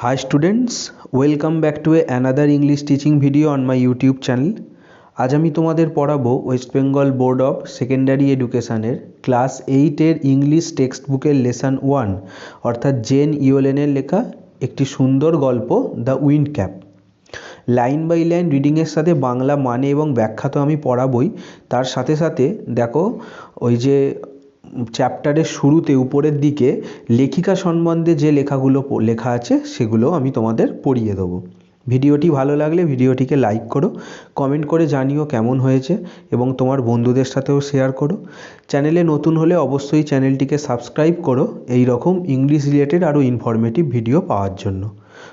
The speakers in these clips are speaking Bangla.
Hi students, welcome back to another English teaching video on my YouTube channel. আজ আমি তোমাদের পড়াবো West Bengal board of secondary এডুকেশানের class এইটের ইংলিশ টেক্সট বুকের লেসন ওয়ান অর্থাৎ জেন ইওলেনের লেখা একটি সুন্দর গল্প the wind cap line by line রিডিংয়ের সাথে বাংলা মানে এবং ব্যাখ্যা তো আমি পড়াবই তার সাথে সাথে দেখো ওই যে চ্যাপ্টারের শুরুতে, উপরের দিকে লেখিকা সম্বন্ধে যে লেখাগুলো লেখা আছে, সেগুলো আমি তোমাদের পড়িয়ে দেবো। ভিডিওটি ভালো লাগলে ভিডিওটিকে লাইক করো কমেন্ট করে জানিও কেমন হয়েছে, এবং তোমার বন্ধুদের সাথেও শেয়ার করো। চ্যানেলে নতুন হলে অবশ্যই চ্যানেলটিকে সাবস্ক্রাইব করো, এই রকম ইংলিশ রিলেটেড আরও ইনফরমেটিভ ভিডিও পাওয়ার জন্য।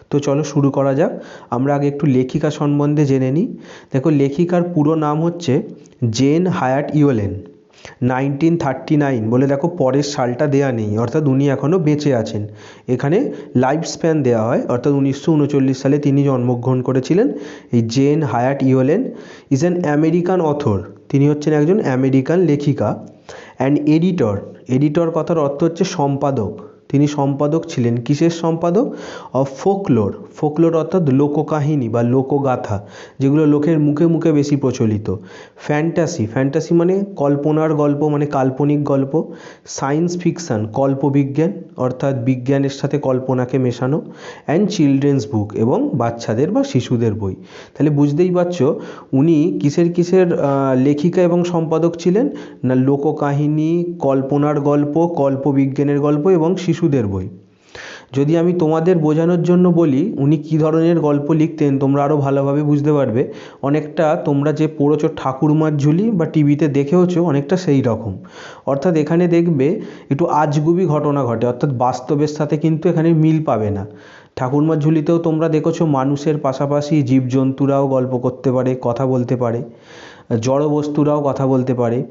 তো চলো শুরু করা যাক, আমরা আগে একটু লেখিকা সম্বন্ধে জেনে নিই। দেখো, লেখিকার পুরো নাম হচ্ছে Jane Hyatt Yolen nineteen thirty nine, বলে দেখো পরের সালটা দেয়া নেই, অর্থাৎ উনি এখনও বেঁচে আছেন। এখানে লাইফ স্প্যান দেওয়া হয়, অর্থাৎ উনিশশো উনচল্লিশ সালে তিনি জন্মগ্রহণ করেছিলেন। এই Jane Hyatt Yolen is an American author তিনি হচ্ছেন একজন আমেরিকান লেখিকা। অ্যান্ড এডিটর এডিটর কথার অর্থ হচ্ছে সম্পাদক। তিনি সম্পাদক ছিলেন। কিসের সম্পাদক? Of folklore. ফোকলোর অর্থাৎ লোককাহিনী বা লোকগাথা, যেগুলো লোকের মুখে মুখে বেশি প্রচলিত। ফ্যান্টাসি। ফ্যান্টাসি মানে কল্পনার গল্প মানে কাল্পনিক গল্প। সায়েন্স ফিকশান, কল্পবিজ্ঞান, অর্থাৎ বিজ্ঞানের সাথে কল্পনাকে মেশানো। অ্যান্ড চিলড্রেন্স বুক এবং বাচ্চাদের বা শিশুদের বই। তাহলে বুঝতেই পারছ, উনি কিসের কিসের লেখিকা এবং সম্পাদক ছিলেন? না, লোককাহিনী, কল্পনার গল্প, কল্পবিজ্ঞানের গল্প এবং শিশুদের বই। যদি আমি তোমাদের বোঝানোর জন্য বলি, উনি কী ধরনের গল্প লিখতেন, তোমরা আরও ভালোভাবে বুঝতে পারবে। অনেকটা তোমরা যে পড়েছো ঠাকুরমার ঝুলি বা টিভিতে দেখেওছো, অনেকটা সেই রকম। অর্থাৎ এখানে দেখবে একটু আজগুবি ঘটনা ঘটে, অর্থাৎ বাস্তবের সাথে কিন্তু এখানে মিল পাবে না। ঠাকুরমার ঝুলিতেও তোমরা দেখেছ মানুষের পাশাপাশি জীবজন্তুরাও গল্প করতে পারে, কথা বলতে পারে। জড় বস্তুরাও কথা বলতে পারে।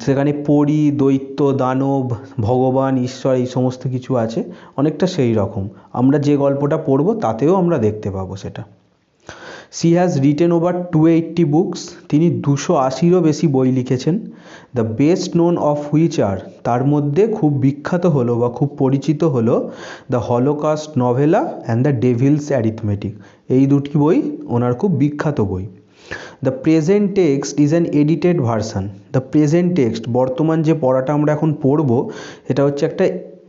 সেখানে পরী, দৈত্য, দানব, ভগবান, ঈশ্বর এই সমস্ত কিছু আছে, অনেকটা সেই রকম। আমরা যে গল্পটা পড়ব তাতেও আমরা দেখতে পাবো সেটা। She has written over two eighty books তিনি দুশো আশিরও বেশি বই লিখেছেন। The best known of which are তার মধ্যে খুব বিখ্যাত হলো বা খুব পরিচিত হলো the Holocaust novella and the devil's arithmetic এই দুটি বই ওনার খুব বিখ্যাত বই। The present text is an edited version the present text বর্তমান যে পড়াটা আমরা এখন পড়ব, এটা হচ্ছে একটা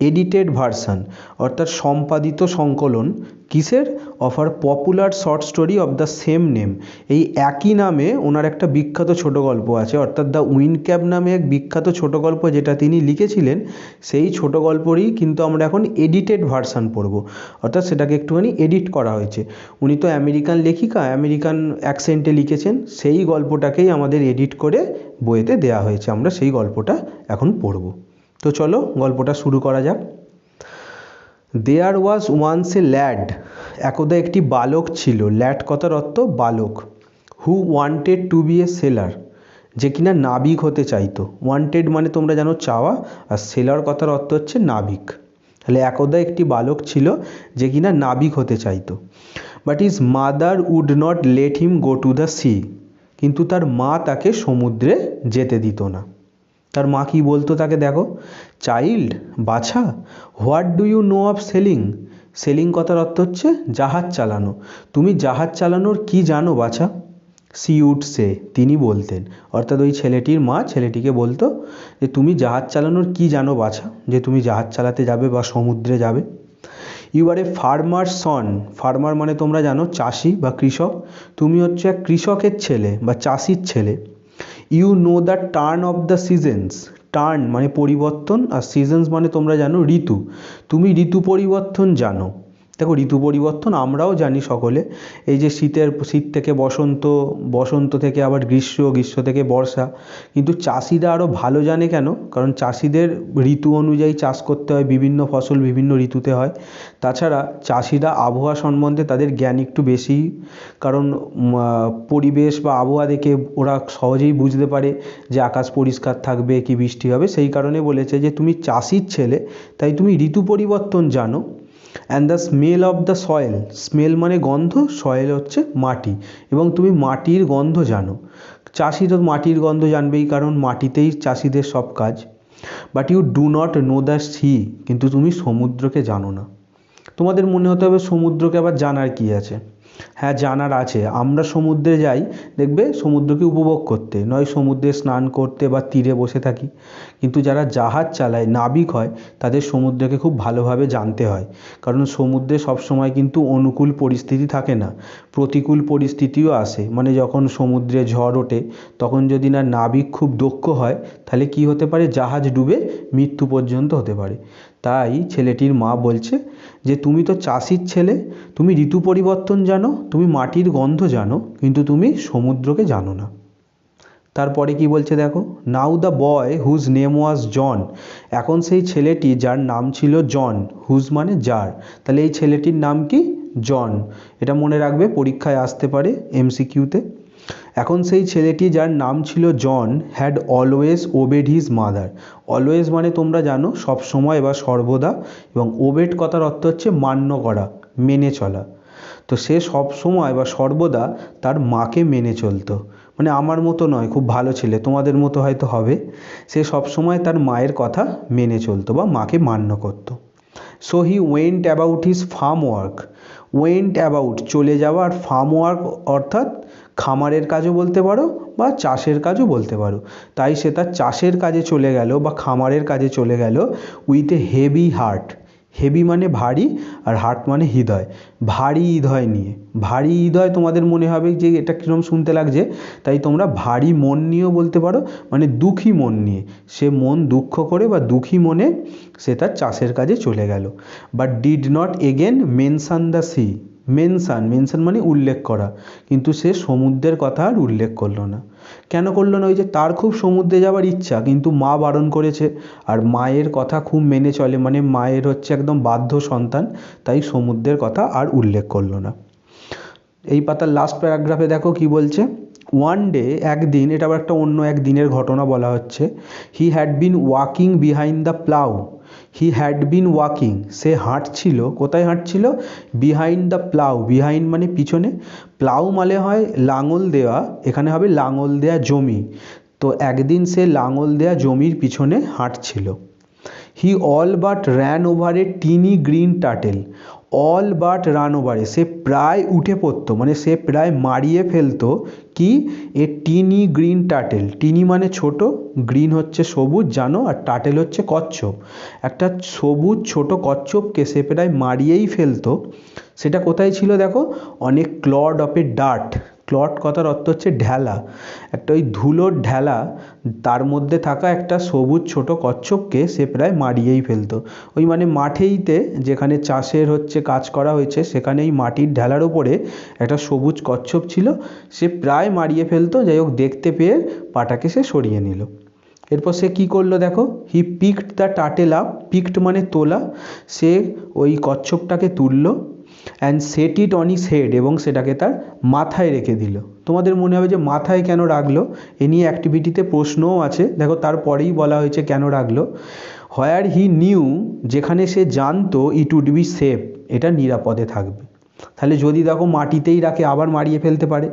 এডিটেড ভার্সান, অর্থাৎ সম্পাদিত সংকলন, কিসের? Of a popular short story of the same name. এই একই নামে ওনার একটা বিখ্যাত ছোট গল্প আছে, অর্থাৎ দ্য উইন ক্যাব নামে এক বিখ্যাত ছোট গল্প যেটা তিনি লিখেছিলেন, সেই ছোট গল্পরই কিন্তু আমরা এখন এডিটেড ভার্সান পড়ব। অর্থাৎ সেটাকে একটুখানি এডিট করা হয়েছে। উনি তো আমেরিকান লেখিকা, আমেরিকান অ্যাকসেন্টে লিখেছেন, সেই গল্পটাকেই আমাদের এডিট করে বইতে দেয়া হয়েছে। আমরা সেই গল্পটা এখন পড়ব। তো চলো গল্পটা শুরু করা যাক। দেয়ার ওয়াজ ওয়ান্স এ ল্যাড একদা একটি বালক ছিল ল্যাড কথার অর্থ বালক who wanted to be a sailor যে কিনা নাবিক হতে চাইতো। ওয়ান্টেড মানে তোমরা জানো চাওয়া, আর সেলার কথার অর্থ হচ্ছে নাবিক। তাহলে একদা একটি বালক ছিল, যে কিনা নাবিক হতে চাইতো। But his mother would not let him go to the sea কিন্তু তার মা তাকে সমুদ্রে যেতে দিত না। তার মা কি বলতো তাকে? দেখো, চাইল্ড, বাছা, what do you know of sailing? Sailing কথার অর্থ হচ্ছে জাহাজ চালানো। তুমি জাহাজ চালানোর কি জানো, বাছা? সি উড সে, তিনি বলতেন। অর্থাৎ ওই ছেলেটির মা ছেলেটিকে বলতো যে, তুমি জাহাজ চালানোর কি জানো, বাছা? যে, তুমি জাহাজ চালাতে যাবে বা সমুদ্রে যাবে? You are a farmer son farmer মানে তোমরা জানো, চাষি বা কৃষক। তুমি হচ্ছে এক কৃষকের ছেলে বা চাষির ছেলে। You know the turn of the seasons turn মানে পরিবর্তন আর সিজনস মানে তোমরা জানো ঋতু। তুমি ঋতু পরিবর্তন জানো। দেখো ঋতু পরিবর্তন আমরাও জানি সকলে। এই যে শীতের, শীত থেকে বসন্ত বসন্ত থেকে আবার গ্রীষ্ম গ্রীষ্ম থেকে বর্ষা। কিন্তু চাষিরা আরও ভালো জানে কেন? কারণ চাষিদের ঋতু অনুযায়ী চাষ করতে হয়, বিভিন্ন ফসল বিভিন্ন ঋতুতে হয়। তাছাড়া চাষিরা আবহাওয়া সম্বন্ধে তাদের জ্ঞান একটু বেশি। কারণ পরিবেশ বা আবহাওয়া দেখে ওরা সহজেই বুঝতে পারে যে আকাশ পরিষ্কার থাকবে, কি বৃষ্টি হবে। সেই কারণে বলেছে যে, তুমি চাষির ছেলে, তাই তুমি ঋতু পরিবর্তন জানো। And the smell of the soil smell মানে গন্ধ সয়েল হচ্ছে মাটি। এবং তুমি মাটির গন্ধ জানো। চাষি তো মাটির গন্ধ জানবেই, কারণ মাটিতেই চাষিদের সব কাজ। But you do not know the sea কিন্তু তুমি সমুদ্রকে জানো না। তোমাদের মনে হতে হবে সমুদ্রকে আবার জানার কী আছে। হ্যাঁ জানার আছে। আমরা সমুদ্রে যাই, দেখবে সমুদ্রকে উপভোগ করতে। নয় সমুদ্রে স্নান করতে বা তীরে বসে থাকি। কিন্তু যারা জাহাজ চালায়, নাবিক হয়, তাদের সমুদ্রকে খুব ভালোভাবে জানতে হয়। কারণ সমুদ্রে সব সময় কিন্তু অনুকূল পরিস্থিতি থাকে না। প্রতিকূল পরিস্থিতিও আসে। মানে যখন সমুদ্রে ঝড় ওঠে, তখন যদি না, নাবিক খুব দক্ষ হয়, তাহলে কী হতে পারে? জাহাজ ডুবে মৃত্যু পর্যন্ত হতে পারে। তাই ছেলেটির মা বলছে যে, তুমি তো চাষির ছেলে, তুমি ঋতু পরিবর্তন জানো, তুমি মাটির গন্ধ জানো, কিন্তু তুমি সমুদ্রকে জানো না। তারপরে কি বলছে দেখো now the boy whose name was John এখন সেই ছেলেটি যার নাম ছিল জন হুজ মানে যার। তাহলে এই ছেলেটির নাম কি? জন এটা মনে রাখবে, পরীক্ষায় আসতে পারে এমসিকিউতে এখন সেই ছেলেটি যার নাম ছিল John had always obeyed his mother always মানে তোমরা জানো, সব সময় বা সর্বদা, এবং ওবেড কথার অর্থ হচ্ছে মান্য করা, মেনে চলা। তো সে সব সময় বা সর্বদা তার মাকে মেনে চলতো। মানে আমার মতো নয়, খুব ভালো ছেলে, তোমাদের মতো হয়তো হবে। সে সব সময় তার মায়ের কথা মেনে চলতো বা মাকে মান্য করতো। So he went about his farm work went about চলে যাওয়া আর ফার্ম ওয়ার্ক অর্থাৎ খামারের কাজও বলতে পারো বা চাষের কাজও বলতে পারো। তাই সে তার চাষের কাজে চলে গেল বা খামারের কাজে চলে গেল with a heavy heart heavy মানে ভারী আর হার্ট মানে হৃদয়। ভারী হৃদয় নিয়ে। ভারী হৃদয় তোমাদের মনে হবে যে এটা কীরকম শুনতে লাগছে। তাই তোমরা ভারী মন নিয়েও বলতে পারো মানে দুঃখী মন নিয়ে। সে মন দুঃখ করে বা দুঃখী মনে সে তার চাষের কাজে চলে গেল। But did not again mention the sea mention mention মানে উল্লেখ করা। কিন্তু সে সমুদ্রের কথা আর উল্লেখ করল না। কেন করল না? ওই যে তার খুব সমুদ্রে যাওয়ার ইচ্ছা, কিন্তু মা বারণ করেছে। আর মায়ের কথা খুব মেনে চলে মানে মায়ের হচ্ছে একদম বাধ্য সন্তান, তাই সমুদ্রের কথা আর উল্লেখ করল না। এই পাতার লাস্ট প্যারাগ্রাফে দেখো কি বলছে। ওয়ান ডে একদিন, এটা আবার একটা অন্য এক দিনের ঘটনা বলা হচ্ছে। He had been walking behind the plough he had been walking সে হাঁটছিল। কোথায় হাঁটছিল? বিহাইন্ড দ্য প্লাউ বিহাইন্ড মানে পিছনে। প্লাউ মানে হয় লাঙল দেওয়া। এখানে হবে লাঙল দেয়া জমি। তো একদিন সে লাঙল দেয়া জমির পিছনে হাঁটছিল। He all but ran over a tiny green turtle all but ran ওভারে। সে প্রায় উঠে পড়তো মানে সে প্রায় মারিয়ে ফেলতো কি? এ টিনি গ্রিন টাটেল। টিনি মানে ছোট, গ্রিন হচ্ছে সবুজ, জানো? আর টাটেল হচ্ছে কচ্ছপ। একটা সবুজ ছোট কচ্ছপকে সে প্রায় মারিয়েই ফেলতো। সেটা কোথায় ছিল দেখো? অনেক clod of a dirt. Clod কথার অর্থ হচ্ছে ঢেলা। একটা ওই ধুলোর ঢেলা, তার মধ্যে থাকা একটা সবুজ ছোট কচ্ছপকে সে প্রায় মারিয়েই ফেলতো। ওই মানে মাঠেইতে যেখানে চাষের হচ্ছে কাজ করা হয়েছে, সেখানেই মাটির ঢেলার ওপরে একটা সবুজ কচ্ছপ ছিল, সে প্রায় মারিয়ে ফেলতো। যাই হোক, দেখতে পেয়ে পাটাকে সে সরিয়ে নিল। এরপর সে কী করল দেখো? He picked the turtle up picked মানে তোলা। সে ওই কচ্ছপটাকে তুললো। And set it on his head এবং সেটাকে তার মাথায় রেখে দিল। তোমাদের মনে হবে যে মাথায় কেন রাখল? এ নিয়ে অ্যাক্টিভিটিতে প্রশ্নও আছে। দেখো, তারপরেই বলা হয়েছে কেন রাখল। হোয়ার হি নিউ যেখানে সে জানতো ইট উড বি সেফ এটা নিরাপদে থাকবে। তাহলে যদি দেখো মাটিতেই রাখে, আবার মারিয়ে ফেলতে পারে।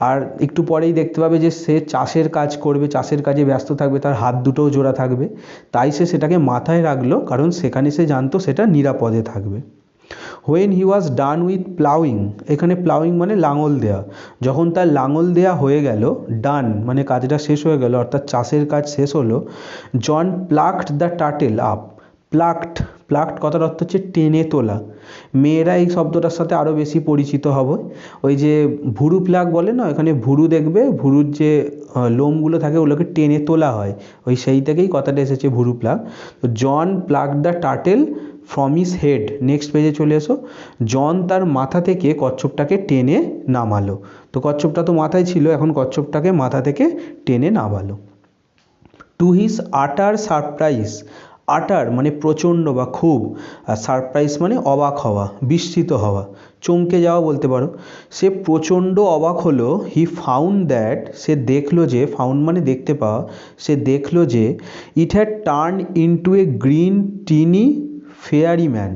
আর একটু পরেই দেখতে পাবে যে সে চাষের কাজ করবে, চাষের কাজে ব্যস্ত থাকবে, তার হাত দুটোও জোড়া থাকবে। তাই সে সেটাকে মাথায় রাখল, কারণ সেখানে সে জানতো সেটা নিরাপদে থাকবে। When he was done with ploughing এখানে প্লাউইং মানে লাঙল দেওয়া যখন তার লাঙল দেয়া হয়ে গেল ডান মানে কাজটা শেষ হয়ে গেল, অর্থাৎ চাষের কাজ শেষ হলো John plucked the turtle up plucked plucked কথার অর্থ হচ্ছে টেনে তোলা। মেয়েরা এই শব্দটার সাথে আরও বেশি পরিচিত হবে। ওই যে ভুরু প্লাক বলে না এখানে ভুরু দেখবে, ভুরুর যে লোমগুলো থাকে, ওগুলোকে টেনে তোলা হয়। ওই সেই থেকেই কথাটা এসেছে ভুরু প্লাক তো John pluck the turtle from his head next পেজে চলে এসো। জন তার মাথা থেকে কচ্ছপটাকে টেনে নামালো। তো কচ্ছপটা তো মাথায় ছিল, এখন কচ্ছপটাকে মাথা থেকে টেনে নামালো। টু হিস আটার সারপ্রাইজ আটার মানে প্রচণ্ড বা খুব, আর সারপ্রাইজ মানে অবাক হওয়া, বিস্মিত হওয়া, চমকে যাওয়া বলতে পারো। সে প্রচণ্ড অবাক হলো। হি ফাউন্ড দ্যাট সে দেখল যে ফাউন্ড মানে দেখতে পাওয়া, সে দেখল যে it had turn into a green tiny fairy man.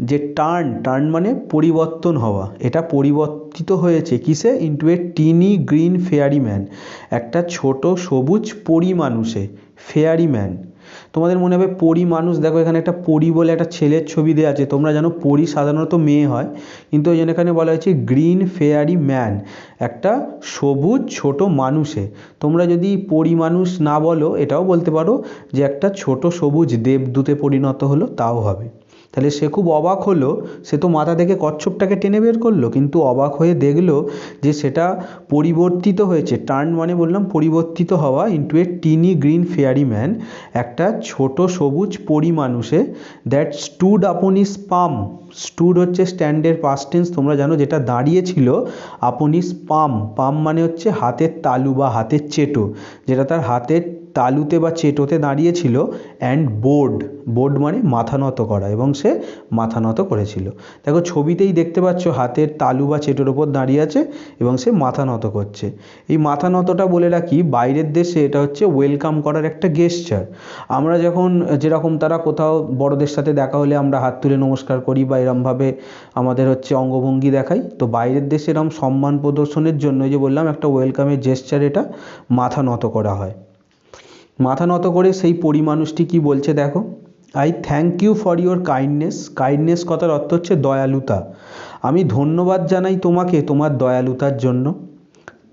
যে টার্ন টার্ন মানে পরিবর্তন হওয়া। এটা পরিবর্তিত হয়েছে কিসে? Into a tiny green fairy man একটা ছোট সবুজ পরি মানুষে ফেয়ারি ম্যান তোমাদের মনে হবে পরি মানুষ, দেখো এখানে একটা পরি বলে একটা ছেলের ছবি দেওয়া আছে, তোমরা জানো পরি সাধারণত মেয়ে হয়, কিন্তু ওই জন্য এখানে বলা হয়েছে গ্রিন ফেয়ারি ম্যান, একটা সবুজ ছোট মানুষে। তোমরা যদি পরি মানুষ না বলো, এটাও বলতে পারো যে একটা ছোট সবুজ দেবদূতে পরিণত হলো, তাও হবে। তাহলে সে খুব অবাক হলো, সে তো মাথা থেকে কচ্ছপটাকে টেনে বের করল, কিন্তু অবাক হয়ে দেখল যে সেটা পরিবর্তিত হয়েছে। টার্ন মানে বললাম পরিবর্তিত হওয়া into a tiny green fairy man একটা ছোট সবুজ পরি মানুষে দ্যাট স্টুড আপন ইস পাম স্টুড হচ্ছে স্ট্যান্ডের পাস্টেন্স তোমরা জানো যেটা দাঁড়িয়েছিল আপন ইস পাম পাম মানে হচ্ছে হাতের তালু বা হাতের চেটো, যেটা তার হাতের তালুতে বা চেটোতে দাঁড়িয়েছিল অ্যান্ড বোর্ড বোর্ড মানে মাথা নত করা এবং সে মাথা নত করেছিল। দেখো ছবিতেই দেখতে পাচ্ছ হাতের তালু বা চেটোর ওপর দাঁড়িয়ে আছে এবং সে মাথা নত করছে। এই মাথা নতটা বলে রাখি, বাইরের দেশে এটা হচ্ছে ওয়েলকাম করার একটা গেস্টার আমরা যখন যেরকম তারা কোথাও বড়দের সাথে দেখা হলে আমরা হাত তুলে নমস্কার করি বা এরমভাবে আমাদের হচ্ছে অঙ্গভঙ্গি দেখাই, তো বাইরের দেশে এরম সম্মান প্রদর্শনের জন্য যে বললাম একটা ওয়েলকামের জেস্টার এটা মাথা নত করা হয়। মাথা নত করে সেই পরিমানুষটি কি বলছে দেখো? I thank you for your kindness kindness কথার অর্থ হচ্ছে দয়ালুতা। আমি ধন্যবাদ জানাই তোমাকে তোমার দয়ালুতার জন্য।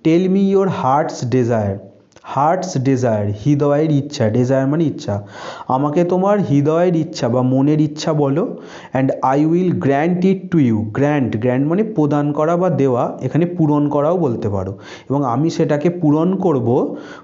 Tell me your heart's desire heart's desire হৃদয়ের ইচ্ছা ডিজায়ার মানে ইচ্ছা। আমাকে তোমার হৃদয়ের ইচ্ছা বা মনের ইচ্ছা বলো and I will grant it to you grant grant মানে প্রদান করা বা দেওয়া, এখানে পূরণ করাও বলতে পারো। এবং আমি সেটাকে পূরণ করব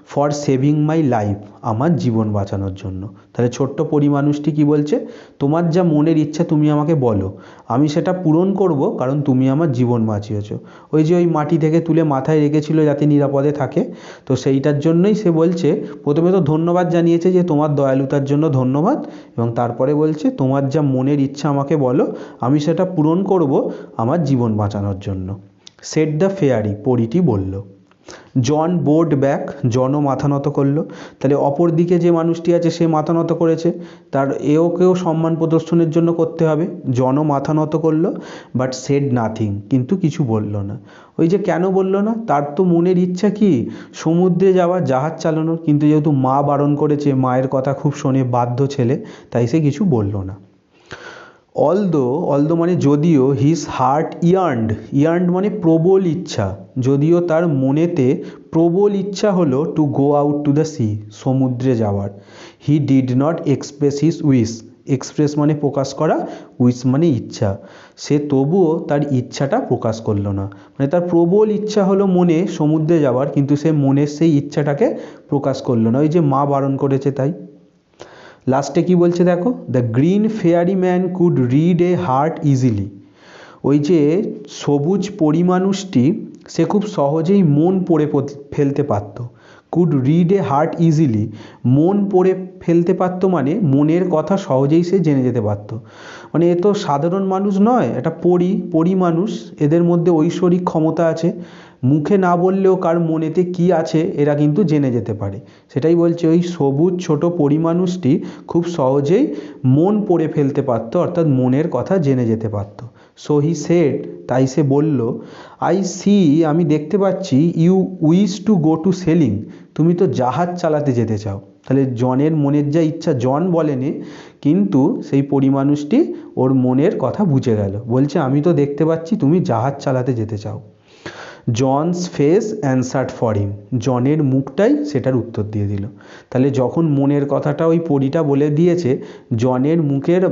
ফর সেভিং মাই লাইফ আমার জীবন বাঁচানোর জন্য। তাহলে ছোট্ট পরিমানুষটি কি বলছে? তোমার যা মনের ইচ্ছা তুমি আমাকে বলো। আমি সেটা পূরণ করব কারণ তুমি আমার জীবন বাঁচিয়েছ। ওই যে ওই মাটি থেকে তুলে মাথায় রেখেছিল যাতে নিরাপদে থাকে। তো সেইটার জন্যই সে বলছে, প্রথমে তো ধন্যবাদ জানিয়েছে যে তোমার দয়ালুতার জন্য ধন্যবাদ এবং তারপরে বলছে, তোমার যা মনের ইচ্ছা আমাকে বলো, আমি সেটা পূরণ করব আমার জীবন বাঁচানোর জন্য। সেট দ্য ফেয়ারি পরিটি বলল। জন বোর্ড ব্যাক, জনও মাথা নত করল। তাহলে অপর দিকে যে মানুষটি আছে, সে মাথা নত করেছে। তার এওকেও সম্মান প্রদর্শনের জন্য করতে হবে। জনও মাথা নত করল বাট সেড নাথিং কিন্তু কিছু বলল না। ওই যে কেন বলল না? তার তো মনের ইচ্ছা কি? সমুদ্রে যাওয়া, জাহাজ চালানোর। কিন্তু যেহেতু মা বারণ করেছে, মায়ের কথা খুব শোনে, বাধ্য ছেলে, তাই সে কিছু বলল না। অলদো অলদো মানে যদিও হিজ হার্ট ইয়ার্নড ইয়ার্নড মানে প্রবল ইচ্ছা, যদিও তার মনেতে প্রবল ইচ্ছা হলো to go out to the sea সমুদ্রে যাওয়ার। He did not express his wish express মানে প্রকাশ করা উইস মানে ইচ্ছা। সে তবুও তার ইচ্ছাটা প্রকাশ করল না। মানে তার প্রবল ইচ্ছা হলো মনে সমুদ্রে যাওয়ার, কিন্তু সে মনের সেই ইচ্ছাটাকে প্রকাশ করল না। ওই যে মা বারণ করেছে তাই। লাস্টে কি বলছে দেখো? The green fairy man could read a heart easily ওই যে সবুজ পরিমানুষটি, সে খুব সহজেই মন পড়ে ফেলতে পারত। Could read a heart easily মন পড়ে ফেলতে পারতো মানে মনের কথা সহজেই সে জেনে যেতে পারতো। মানে এ তো সাধারণ মানুষ নয়, এটা পরি মানুষ এদের মধ্যে ঐশ্বরিক ক্ষমতা আছে। মুখে না বললেও কার মনেতে কি আছে, এরা কিন্তু জেনে যেতে পারে। সেটাই বলছে ওই সবুজ ছোট পরিমানুষটি খুব সহজেই মন পড়ে ফেলতে পারতো, অর্থাৎ মনের কথা জেনে যেতে পারতো। সো হি সেড তাই সে বলল আই সি আমি দেখতে পাচ্ছি you wish to go to sailing তুমি তো জাহাজ চালাতে যেতে চাও। তাহলে জনের মনের যা ইচ্ছা, জন বলেনি, কিন্তু সেই পরিমানুষটি ওর মনের কথা বুঝে গেল। বলছে, আমি তো দেখতে পাচ্ছি, তুমি জাহাজ চালাতে যেতে চাও। John's face answered for him জনের মুখটাই সেটার উত্তর দিয়ে দিল। তাহলে যখন মনের কথাটা ওই পরীটা বলে দিয়েছে জনের মুখের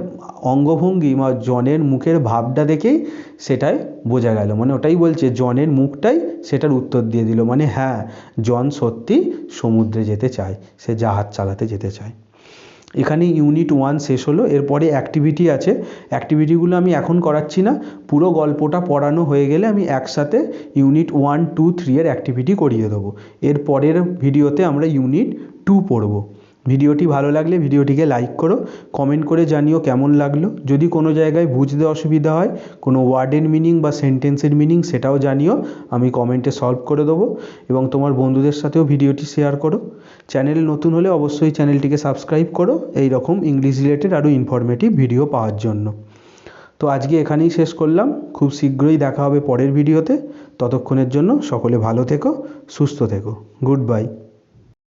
অঙ্গভঙ্গি বা জনের মুখের ভাবটা দেখেই সেটাই বোঝা গেল। মানে ওটাই বলছে জনের মুখটাই সেটার উত্তর দিয়ে দিল। মানে হ্যাঁ জন সত্যি সমুদ্রে যেতে চায়। সে জাহাজ চালাতে যেতে চায়। এখানে ইউনিট ওয়ান শেষ হলো, এরপরে অ্যাক্টিভিটি আছে। অ্যাক্টিভিটিগুলো আমি এখন করাচ্ছি না, পুরো গল্পটা পড়ানো হয়ে গেলে আমি একসাথে ইউনিট ওয়ান টু থ্রি এর অ্যাক্টিভিটি করিয়ে দেবো। এর পরের ভিডিওতে আমরা ইউনিট টু পড়ব। ভিডিওটি ভালো লাগলে ভিডিওটিকে লাইক করো কমেন্ট করে জানিও কেমন লাগল। যদি কোনো জায়গায় বুঝতে অসুবিধা হয়, কোনো ওয়ার্ডের মিনিং বা সেন্টেন্সের মিনিং সেটাও জানিও, আমি কমেন্টে সলভ করে দেবো এবং তোমার বন্ধুদের সাথেও ভিডিওটি শেয়ার করো। চ্যানেল নতুন হলে অবশ্যই চ্যানেলটিকে সাবস্ক্রাইব করো, এই রকম ইংলিশ রিলেটেড আরও ইনফরমেটিভ ভিডিও পাওয়ার জন্য। তো আজকে এখানেই শেষ করলাম, খুব শীঘ্রই দেখা হবে পরের ভিডিওতে ততক্ষণের জন্য সকলে ভালো থেকো, সুস্থ থেকো। Good bye